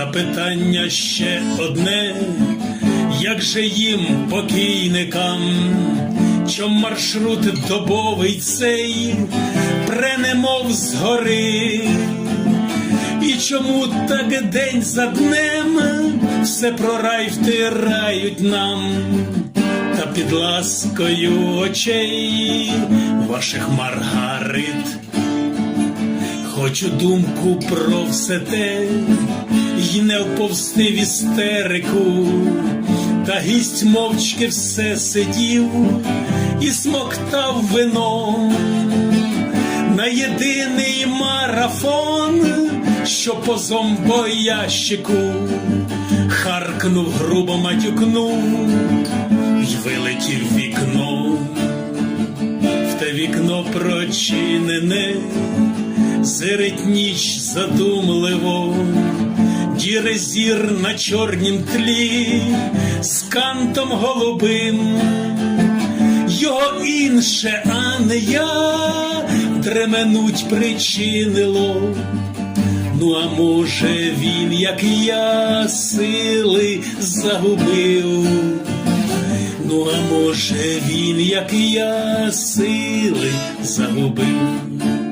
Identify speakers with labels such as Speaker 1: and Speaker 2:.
Speaker 1: Запитання ще одне, як же їм, покійникам, чом маршрут добовий цей пренемов згори, і чому так день за днем все про рай втирають нам, та під ласкою очей ваших маргарит. Хочу думку про все те, й не вповсти в істерику, та гість мовчки все сидів і смоктав вино. На єдиний марафон, що по зомбоящику харкнув, грубо матюкнув й вилетів вікно, в те вікно прочинене зирить ніч задумливо, діре зір на чорнім тлі, з кантом голубим, його інше, а не я, дременуть причинило. Ну, а може він, як я, сили загубив. Ну, а може він, як я, сили загубив.